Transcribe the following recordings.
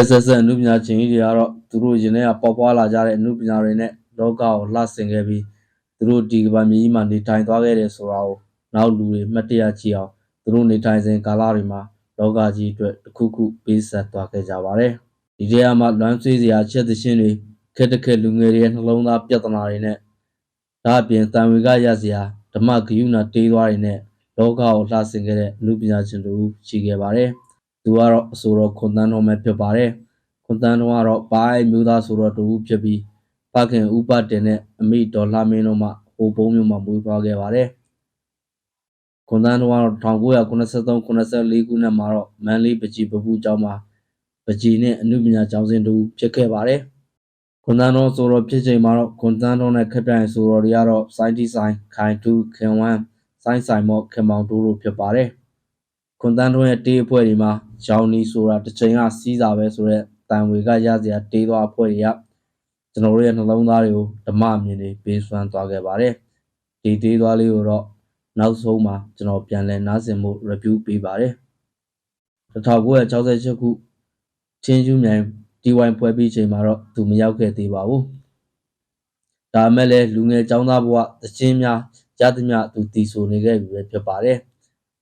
က်ဆက်ဆက်အမှုပညာရှင်ကြီးတွေကတော့သူတို့ရင်ထဲကပေါက်ပွားလာကြတဲ့အမှုပညာတွေနဲ့လောကကိုလှဆင်ခဲ့ပြီးသူတို့ဒီကမ္ဘာမြေကြီးမှာနေထိုင်သွားခဲ့တယ်ဆိုတာကိုနောက်လူတွေမှတ်တရကြည့်အောင်သူတို့နေထိုင်စဉ်ကာလတွေမှာလောကကြီးအတွက်တစ်ခုခုပေးဆက်သွားခဲ့ကြပါတယ်ဒီထဲမှာလွမ်းဆွေးစရာချက်သရှင်တွေခက်တခက်လူငယ်တွေရဲ့နှလုံးသားပြဿနာတွေနဲ့ဒါအပြင်တန်ဝေကရစရာဓမ္မဂယုဏတေးသွားတွေနဲ့လောကကိုလှဆင်ခဲ့တဲ့အမှုပညာရှင်တို့ရှိခဲ့ပါတယ် သူကတော့အဆိုတော်ခွန်တန်းတော်ပဲဖြစ်ပါတယ်ခွန်တန်းတော်ကတော့ပိုင်းမျိုးသားဆိုတော်တူဖြစ်ပြီးဖခင်ဥပတင်နဲ့အမိတော်လှမင်းတို့မှဟိုပုံးမျိုးမှာမွေးဖွားခဲ့ပါတယ်ခွန်တန်းတော်ကတော့1983 84ခုနှစ်မှာတော့မန်လေးပကြီးပပူကျောင်းမှာပကြီးနဲ့အမှုပညာကျောင်းစဉ်တူဖြစ်ခဲ့ပါတယ်ခွန်တန်းတော်ဆိုတော်ဖြစ်ချိန်မှာတော့ခွန်တန်းတော်နဲ့ခက်တိုင်ဆိုတော်တွေကတော့စိုင်းတီဆိုင်ခိုင်တူခင်ဝမ်းစိုင်းဆိုင်မော့ခင်မောင်တို့တို့ဖြစ်ပါတယ် ခွန်တန်းတော်ရဲ့တေးအဖွဲ့တွေမှာရောင်နီဆိုတာတစ်ချိန်ကစီးစာပဲဆိုတော့တန်ဝေကရစရာတေးသွားအဖွဲ့တွေကကျွန်တော်တို့ရဲ့နှလုံးသားတွေကိုဓမ္မအမြင်တွေပေးစွမ်းသွားခဲ့ပါတယ်ဒီတေးသွားလေးကိုတော့နောက်ဆုံးမှာကျွန်တော်ပြန်လည်နားဆင်မှု review ပေးပါတယ်1968ခုချင်းကျူးမြိုင် DY ဖွဲ့ပြီးချိန်မှာတော့သူမရောက်ခဲ့သေးပါဘူးဒါမဲ့လည်းလူငယ်ចောင်းသားဘဝသချင်းများရသမျှသူတည်ဆိုနေခဲ့ပြီပဲဖြစ်ပါတယ်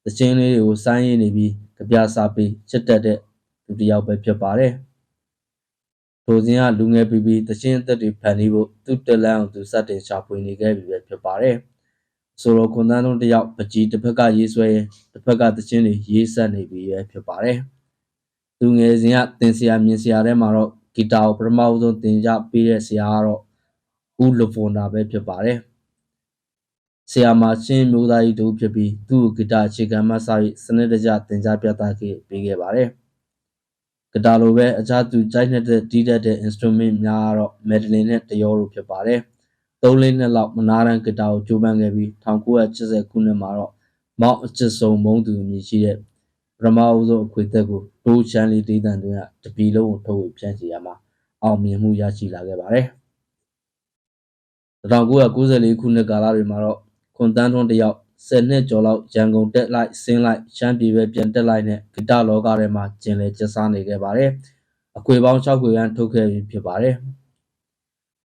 သချင်းလေးတွေကိုစိုင်းရည်နေပြီးကြပြစာပေးချစ်တတ်တဲ့သူတစ်ယောက်ပဲဖြစ်ပါတယ်ထိုစဉ်ကလူငယ်ပြီးပြီးသချင်းအသက်တွေဖန်တီးဖို့သူ့တလန်းအောင်သူစတင်ရှာဖွေနေခဲ့ပြီပဲဖြစ်ပါတယ်ဆိုတော့ခွန်တန်းလုံးတယောက်ပကြီးတစ်ဖက်ကရေးဆွဲရင်တစ်ဖက်ကသချင်းတွေရေးဆက်နေပြီပဲဖြစ်ပါတယ်သူငယ်စဉ်ကတင်ဆရာမြင်ဆရာထဲမှာတော့ဂီတာကိုပထမဦးဆုံးသင်ကြပေးတဲ့ဆရာကတော့ဦးလဖွန်နာပဲဖြစ်ပါတယ် ဆရာမချင်းမျိုးသားကြီးတို့ဖြစ်ပြီးသူ့ကိုဂီတာအခြေခံမှစပြီးစနစ်တကျသင်ကြားပြသခဲ့ပေးခဲ့ပါတယ်ဂီတာလိုပဲအခြားသူကြိုက်တဲ့တီးတတ်တဲ့ instrument များကတော့ Madeline နဲ့တရောတို့ဖြစ်ပါတယ်၃လေးနှစ်လောက်မနာရန်ဂီတာကိုကြိုးပမ်းခဲ့ပြီး1980ခုနှစ်မှာတော့မောက်အချစ်ဆုံးမုံသူအမည်ရှိတဲ့ပထမဦးဆုံးအခွေသက်ကိုတိုးချန်လီဒေးတန်တွင်ကတပီလုံးကိုထုတ်ဝေဖြန့်ချီရမှာအောင်မြင်မှုရရှိလာခဲ့ပါတယ်1994ခုနှစ်ကာလတွေမှာတော့ ခွန်တန်းထွန်းတယောက်10နှစ်ကျော်လောက်ရန်ကုန်တက်လိုက်ဆင်းလိုက်ရှမ်းပြည်ပဲပြန်တက်လိုက်နဲ့ဂီတလောကထဲမှာကျင်လည်ကျဆနေခဲ့ပါတယ်အခွေပေါင်း6ခွေရန်ထုတ်ခဲ့ပြီးဖြစ်ပါတယ်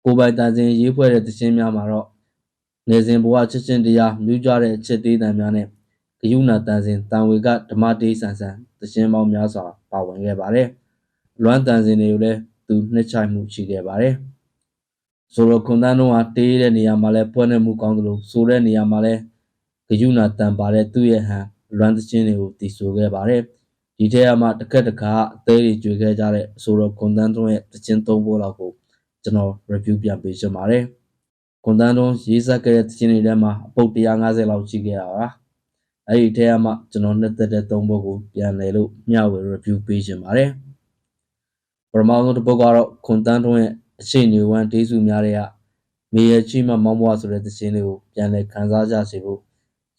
ကိုပိုင်တန်စင်ရေးဖွဲ့တဲ့သချင်းများမှာတော့နေစဉ်ဘဝချစ်ချင်းတရားမြူးကြတဲ့အချစ်သေးတံများနဲ့ဂယုဏတန်စင်တန်ဝေကဓမ္မတေးဆန်ဆန်သချင်းပေါင်းများစွာပါဝင်ခဲ့ပါတယ်လွမ်းတန်စင်တွေကိုလည်းသူနှစ်ချိုက်မှုရှိခဲ့ပါတယ် ဆိုတော့ခွန်တန်းတို့ကတေးတဲ့နေရာမှာလဲပွဲနေမှုကောင်းသလိုဆိုတဲ့နေရာမှာလဲဂယုဏတန်ပါတဲ့သူ့ရဲ့ဟန်လွမ်းသချင်းတွေကိုတည်ဆိုခဲ့ပါတယ်ဒီထဲမှာတစ်ခက်တစ်ခါအသေးတွေကြွေခဲ့ကြတဲ့ဆိုတော့ခွန်တန်းတို့ရဲ့သချင်းသုံးဖို့လောက်ကိုကျွန်တော် review ပြန်ပေးချင်ပါတယ်။ကွန်တန်းတွန်းရေးဆက်ခဲ့တဲ့သချင်းတွေထဲမှာအပုတ်150လောက်ရှိခဲ့တာပါ။အဲ့ဒီထဲမှာကျွန်တော်နှစ်သက်တဲ့သုံးပုဒ်ကိုပြန်လည်လို့မျှဝေ review ပေးချင်ပါတယ်။ပထမဆုံးတစ်ပုဒ်ကတော့ကွန်တန်းတွန်းရဲ့ အချိန်ညဝမ်းဒေးစုများတဲ့ကမေရချီမမောင်းဘွားဆိုတဲ့သချင်းလေးကိုပြန်လည်ခန်းစားကြစေဖို့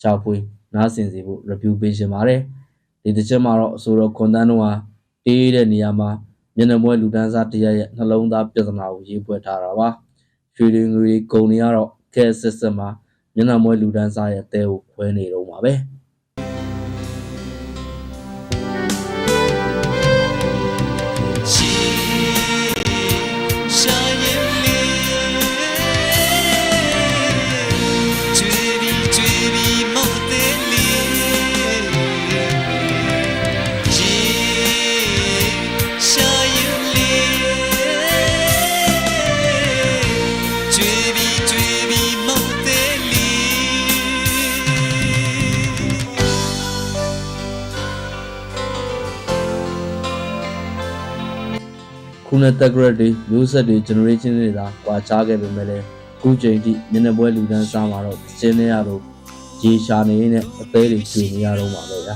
ချောက်ဖွေးနားဆင်စေဖို့ review ပေးချင်ပါတယ်။ဒီသချင်းမှာတော့အဆိုတော်ကွန်တန်းတွန်းဟာတေးတဲ့နေရာမှာမျက်နှာမွဲလူဒန်းစားတရက်ရဲ့နှလုံးသားပြဿနာကိုရေးဖွဲ့ထားတာပါရွှေတွေငွေတွေဂုံတွေကတော့ကဲစစ်စစ်မှာမျက်နှာမွဲလူဒန်းစားရဲ့အသေးကိုခွဲနေတော့မှာပဲ ခုနှစ်တက်ဂရက်တွေမျိုးဆက်တွေ generation တွေသာကွာခြားခဲ့ပေမဲ့လည်းခုချိန်ထိမျက်နှာပွဲလူတန်းစားမှာတော့ကျင်းနေရတော့ရေရှာနေတဲ့အသေးတွေကျွေနေရတော့မှာပဲဗျာ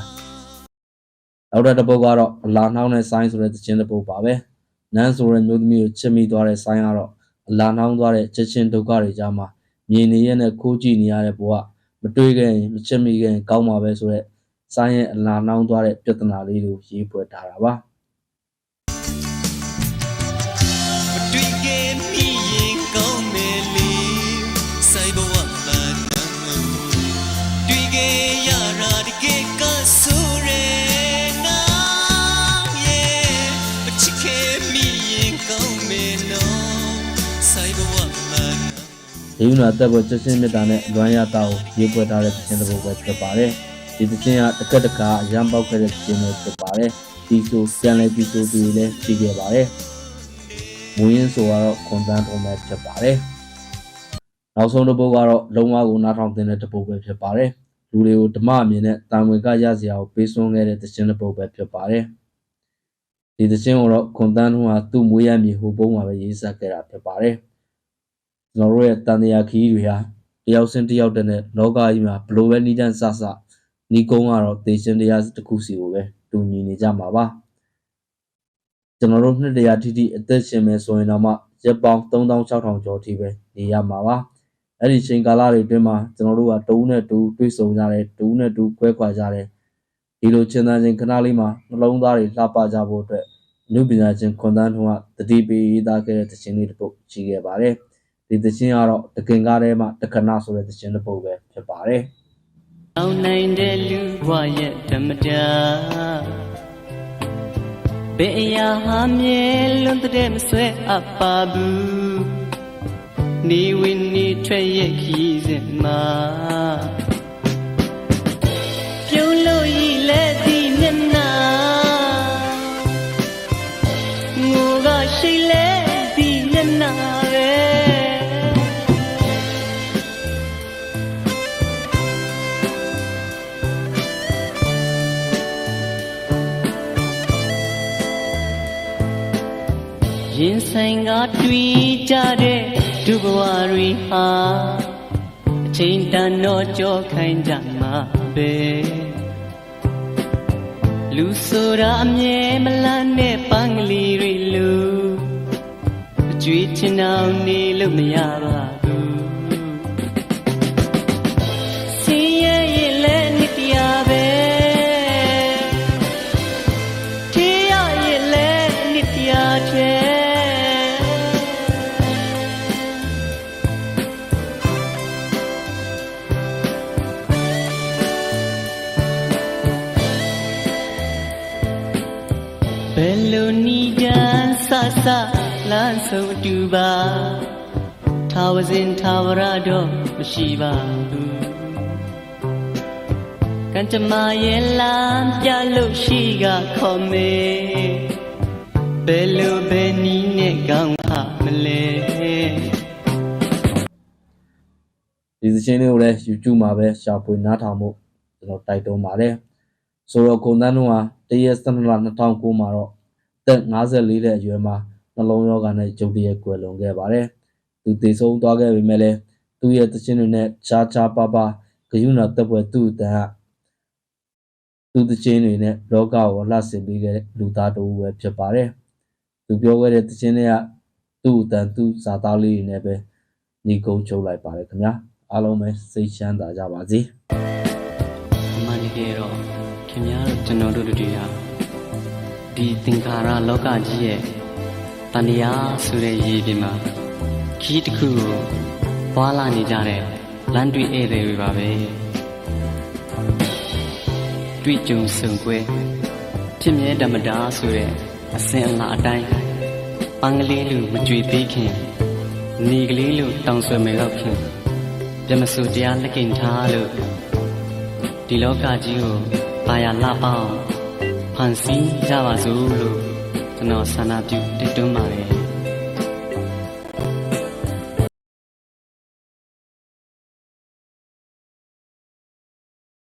နောက်တစ်ပုတ်ကတော့အလာနှောင်းတဲ့ဆိုင်းဆိုတဲ့သချင်းတစ်ပုတ်ပါပဲနန်းဆိုတဲ့မျိုးသမီးကိုချစ်မိသွားတဲ့ဆိုင်းကတော့အလာနှောင်းသွားတဲ့ချက်ချင်းဒုက္ခတွေကြားမှာမြင်နေရတဲ့ခိုးကြည့်နေရတဲ့ဘဝမတွေးခဲ့ရင်မချစ်မိခဲ့ရင်ကောင်းမှာပဲဆိုတဲ့ဆိုင်းရဲ့အလာနှောင်းသွားတဲ့ပြဿနာလေးကိုရေးဖွဲ့ထားတာပါ ဒေဝနာတက်ဖို့ချက်ချင်းမေတ္တာနဲ့လွမ်းရတာကိုရေပွက်ထားတဲ့ခြင်းသဘောပဲဖြစ်ပါတယ်။ဒီခြင်းကတစ်ကက်တစ်ကာအရန်ပေါက်ခဲ့တဲ့ခြင်းပဲဖြစ်ပါတယ်။ဒီဆိုပြန်လဲပြီးဆိုပြီးလဲရှိခဲ့ပါတယ်။ မူရင်းဆိုတော့ခွန်တန်းထုံးပဲဖြစ်ပါတယ်နောက်ဆုံးတစ်ပုဒ်ကတော့လုံးဝကိုနားထောင်တဲ့တစ်ပုဒ်ပဲဖြစ်ပါတယ်လူတွေကိုဓမ္မအမြင်နဲ့တာဝန်ကရစရာကိုပေးစွန်းခဲ့တဲ့သချင်းတစ်ပုဒ်ပဲဖြစ်ပါတယ်ဒီသချင်းကိုတော့ခွန်တန်းထုံးကသူ့မွေးရမြေဟိုပုံးမှာပဲရေးဆက်ခဲ့တာဖြစ်ပါတယ်ကျွန်တော်တို့ရဲ့တန်တရားခီးတွေဟာတယောက်စင်းတယောက်တည်းနဲ့လောကကြီးမှာဘလို့ပဲနီးတန်းဆဆနီးကုန်းကတော့တေရှင်တရားတစ်ခုစီကိုပဲတူညီနေကြမှာပါ ကျွန်တော်တို့နှစ်တရာထိထိအသက်ရှင်မယ်ဆိုရင်တော့မှရက်ပေါင်း3600ကျော်ထိပဲနေရမှာပါအဲ့ဒီချိန်ကာလတွေအတွင်းမှာကျွန်တော်တို့ကတဦးနဲ့တူတွေ့ဆုံကြတယ်တဦးနဲ့တူကွဲခွာကြတယ်ဒီလိုချင်းသားချင်းခဏလေးမှာနှလုံးသားတွေလှပကြဖို့အတွက်လူပညာချင်းခွန်တန်းထုံးကတတိပေးရေးသားခဲ့တဲ့သချင်းလေးတစ်ပုဒ်ရှိခဲ့ပါတယ်ဒီသချင်းကတော့တခင်ကားထဲမှာတခဏဆိုတဲ့သချင်းတစ်ပုဒ်ပဲဖြစ်ပါတယ်အောင်နိုင်တဲ့လူဘဝရဲ့ဓမ္မတာ ဘယ်အရာဟာမြဲလွန်တဲ့မဆွဲအပ်ပါဘူးနေဝင်နေထွက်ရဲ့ခီးစဉ်မှာ ဆိုင်ကတွေ့ကြတဲ့ဒုဘဝတွေဟာအချိန်တန်တော့ကြောခိုင်းကြမှာပဲလူဆိုတာအမြဲမလန်းတဲ့ပန်းကလေးတွေလူအကျွေးချင်အောင်နေလို့မရပါဘူး ဘယ်လိုနီးကြမ်းဆဆလမ်းဆုံးအတူပါထာဝစဉ်ထာဝရတော့မရှိပါဘူးကံကြမ္မာရဲ့လမ်းပြလို့ရှိကခေါ်မေဘယ်လိုပဲနီးနဲ့ကောင်းခမလဲဒီသချင်းလေးကိုလည်း YouTube မှာပဲရှာဖွေနားထောင်မှုကျွန်တော်တိုက်တွန်းပါတယ် ဆိုတော့ကိုတန်းတို့ဟာတရက်12လ2009မှာတော့သက်54တဲ့အရွယ်မှာနှလုံးရောဂါနဲ့ကြုံတရက်ကွယ်လွန်ခဲ့ပါတယ်သူတည်ဆုံးသွားခဲ့ပေမဲ့လည်းသူ့ရဲ့သချင်းတွေနဲ့ချာချာပါပါဂယုဏတက်ပွဲသူ့အတန်ကသူ့သချင်းတွေနဲ့လောကကိုလှဆင်ပေးခဲ့တဲ့လူသားတစ်ဦးပဲဖြစ်ပါတယ်သူပြောခဲ့တဲ့သချင်းတွေကသူ့အတန်သူ့ဇာတာလေးတွေနဲ့ပဲညီကုန်းချုပ်လိုက်ပါတယ်ခင်ဗျာအားလုံးပဲစိတ်ချမ်းသာကြပါစေအမှန်တကယ်တော့ ခင်ဗျားတို့ကျွန်တော်တို့တို့တွေဟာဒီသင်္ခါရလောကကြီးရဲ့တဏှာဆိုတဲ့ရေပြင်မှာခီးတစ်ခုကိုပွာလာနေကြတဲ့လမ်းတွေ့ဧည့်သည်တွေပါပဲတွေ့ကြုံဆုံကွဲဖြစ်မြဲဓမ္မတာဆိုတဲ့အစဉ်အလာအတိုင်းပန်းကလေးလူမကြွေသေးခင်နေကလေးလူတောင်ဆွေမေတော့ခင်ပြမစုတရားလက်ကင်ထားလို့ဒီလောကကြီးကို ပါရလှပအောင်ဖန်ဆီးကြပါစို့လို့ကျွန်တော်ဆန္ဒပြုတိုက်တွန်းပါတယ်